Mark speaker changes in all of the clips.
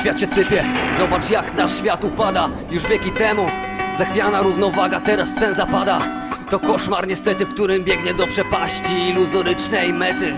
Speaker 1: Świat się sypie, zobacz jak nasz świat upada. Już wieki temu Zachwiana równowaga, teraz sen zapada. To koszmar niestety, w którym biegnie do przepaści Iluzorycznej mety.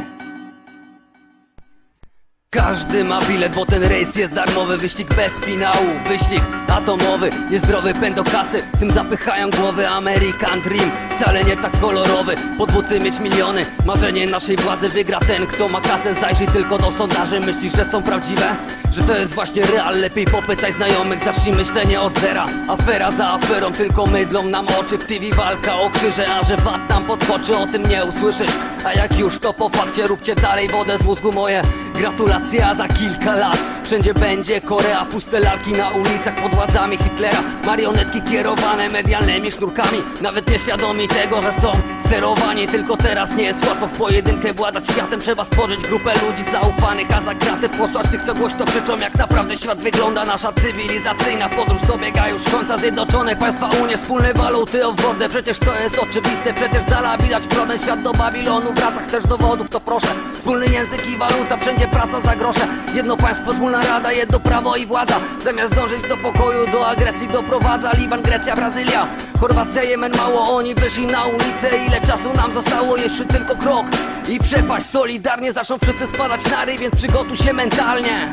Speaker 1: Każdy ma bilet, bo ten rejs jest darmowy. Wyścig bez finału, wyścig atomowy. Niezdrowy pęd do kasy, tym zapychają głowy. American Dream, wcale nie tak kolorowy. Pod buty mieć miliony, marzenie naszej władzy Wygra ten, kto ma kasę, zajrzyj tylko do sondaży. Myślisz, że są prawdziwe? Że to jest właśnie real, lepiej popytaj znajomych Zacznij myślenie od zera. Afera za aferą, tylko mydlą nam oczy W TV walka o krzyże, a że VAT nam podskoczy O tym nie usłyszysz, a jak już to po fakcie Róbcie dalej wodę z mózgu moje. Gratulacje, a za kilka lat Wszędzie będzie Korea, puste lalki na ulicach pod władzami Hitlera. Marionetki kierowane medialnymi sznurkami. Nawet nieświadomi tego, że są sterowani. Tylko teraz nie jest łatwo w pojedynkę władać światem. Trzeba stworzyć grupę ludzi zaufanych, a za kratę posłać tych, co głośno krzyczą Jak naprawdę świat wygląda, nasza cywilizacyjna podróż dobiega już końca. Zjednoczone państwa Unie, wspólne waluty o wodę Przecież to jest oczywiste, przecież dala widać problem. Świat do Babilonu wraca, chcesz dowodów, to proszę. Wspólny język i waluta, wszędzie praca za grosze. Jedno państwo, wspólna rada, jedno prawo i władza. Zamiast dążyć do pokoju, do agresji doprowadza Liban, Grecja, Brazylia, Chorwacja, Jemen Mało oni wyszli na ulicę, ile czasu nam zostało? Jeszcze tylko krok i przepaść. Solidarnie zaczną wszyscy spadać na ryj, więc przygotuj się mentalnie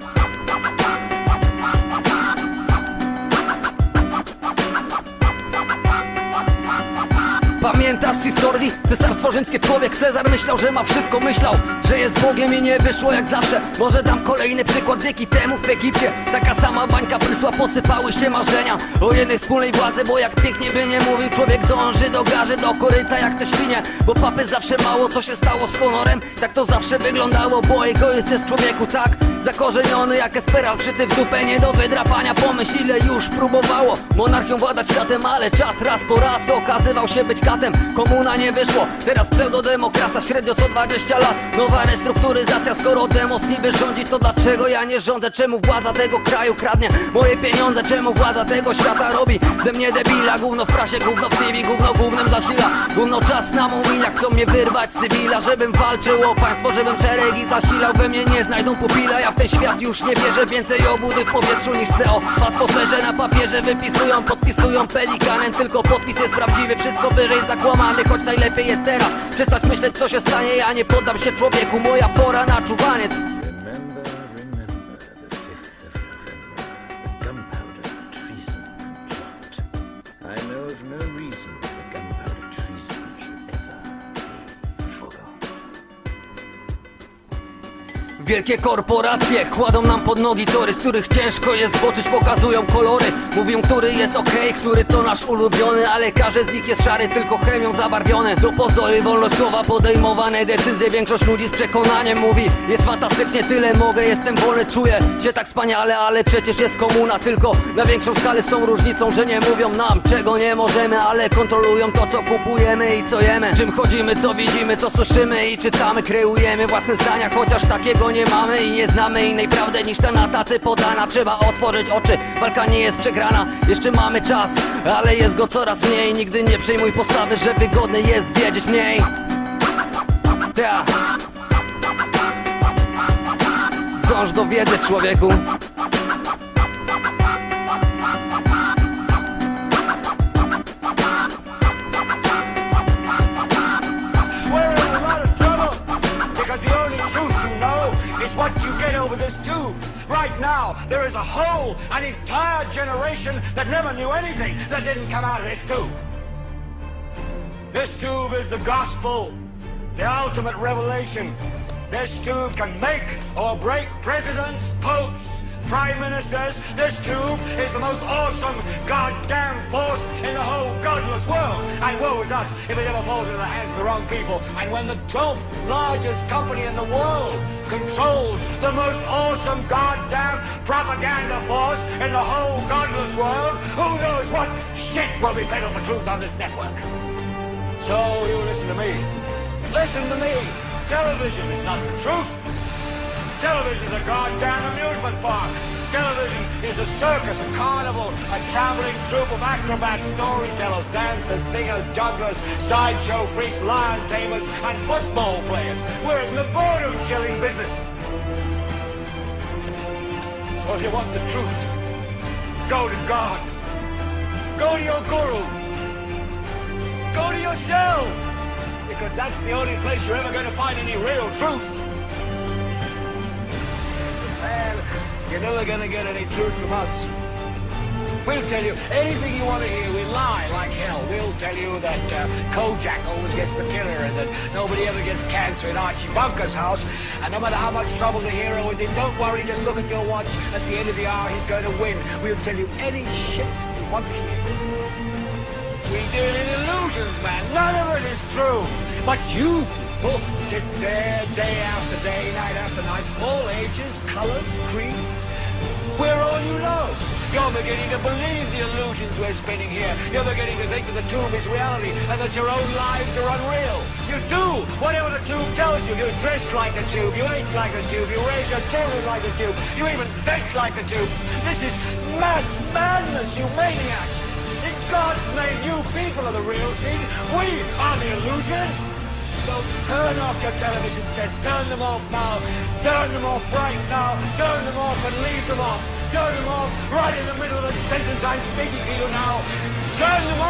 Speaker 1: Pamiętasz historii? Cesarstwo rzymskie człowiek Cezar myślał, że ma wszystko Myślał, że jest Bogiem i nie wyszło jak zawsze. Może dam kolejny przykład wieki temu w Egipcie. Taka sama bańka prysła, posypały się marzenia O jednej wspólnej władzy, bo jak pięknie by nie mówił Człowiek dąży do garzy, do koryta jak te świnie. Bo papy zawsze mało, co się stało z honorem Tak to zawsze wyglądało, bo egoizm jest człowieku tak Zakorzeniony jak esperal, wszyty w dupę nie do wydrapania. Pomyśl ile już próbowało monarchią władać światem Ale czas raz po raz okazywał się być katem Komuna nie wyszło, teraz pseudodemokracja Średnio co 20 lat, nowa restrukturyzacja Skoro demos niby rządzi, to dlaczego ja nie rządzę? Czemu władza tego kraju kradnie moje pieniądze? Czemu władza tego świata robi ze mnie debila? Gówno w prasie, gówno w TV, gówno głównym zasila Gówno czas nam umila, chcą mnie wyrwać cywila? Żebym walczył o państwo, żebym szeregi zasilał. We mnie nie znajdą pupila, ja w ten świat już nie wierzę. Więcej obudy w powietrzu niż CO Atmosferze na papierze wypisują, podpisują pelikanem. Tylko podpis jest prawdziwy, wszystko wyżej zakłamany Choć najlepiej jest teraz. Przestać myśleć co się stanie Ja nie poddam się człowieku, moja pora na czuwanie Wielkie korporacje kładą nam pod nogi tory, z których ciężko jest zboczyć, pokazują kolory. Mówią, który jest okej, który to nasz ulubiony Ale każdy z nich jest szary, tylko chemią zabarwiony. Do pozory wolność słowa, podejmowane decyzje Większość ludzi z przekonaniem mówi Jest fantastycznie, tyle mogę, jestem wolny, czuję się tak wspaniale Ale przecież jest komuna, tylko na większą skalę Z tą różnicą, że nie mówią nam czego nie możemy Ale kontrolują to, co kupujemy i co jemy. Czym chodzimy, co widzimy, co słyszymy i czytamy Kreujemy własne zdania, chociaż takiego nie mamy I nie znamy innej prawdy niż ta na tacy podana. Trzeba otworzyć oczy, walka nie jest przegrana Jeszcze mamy czas, ale jest go coraz mniej. Nigdy nie przejmuj postawy, że wygodny jest wiedzieć mniej. Ta. Dąż do wiedzy, człowieku
Speaker 2: this tube. Right now, there is a whole, an entire generation that never knew anything that didn't come out of this tube. This tube is the gospel, the ultimate revelation. This tube can make or break presidents, popes, prime ministers. This tube is the most awesome goddamn force in the whole godless world. And woe is us if it ever falls into the hands of the wrong people. And when the 12th largest company in the world controls the most awesome goddamn propaganda force in the whole godless world, who knows what shit will be peddled for truth on this network. So you listen to me. Listen to me. Television is not the truth. Television is a goddamn amusement park. Television is a circus, a carnival, a traveling troupe of acrobats, storytellers, dancers, singers, jugglers, sideshow freaks, lion tamers, and football players. We're in the voodoo killing business. or if you want the truth, go to God. Go to your guru. Go to yourself. Because that's the only place you're ever going to find any real truth. You're never going to get any truth from us. We'll tell you anything you want to hear. We lie like hell. We'll tell you that uh, Kojak always gets the killer and that nobody ever gets cancer in Archie Bunker's house. And no matter how much trouble the hero is in, don't worry, just look at your watch. At the end of the hour, he's going to win. We'll tell you any shit you want to hear. We deal in illusions, man. None of it is true. But you sit there day after day, night after night, all ages, colors, creeds. We're all you know. You're beginning to believe the illusions we're spinning here. You're beginning to think that the tube is reality and that your own lives are unreal. You do whatever the tube tells you. You dress like a tube. You eat like a tube. You raise your children like a tube. You even think like a tube. This is mass madness, you maniacs. In God's name, you people are the real thing. We are the illusion. Turn off your television sets. Turn them off now. Turn them off right now. Turn them off and leave them off. Turn them off right in the middle of the sentence I'm speaking to you now. Turn them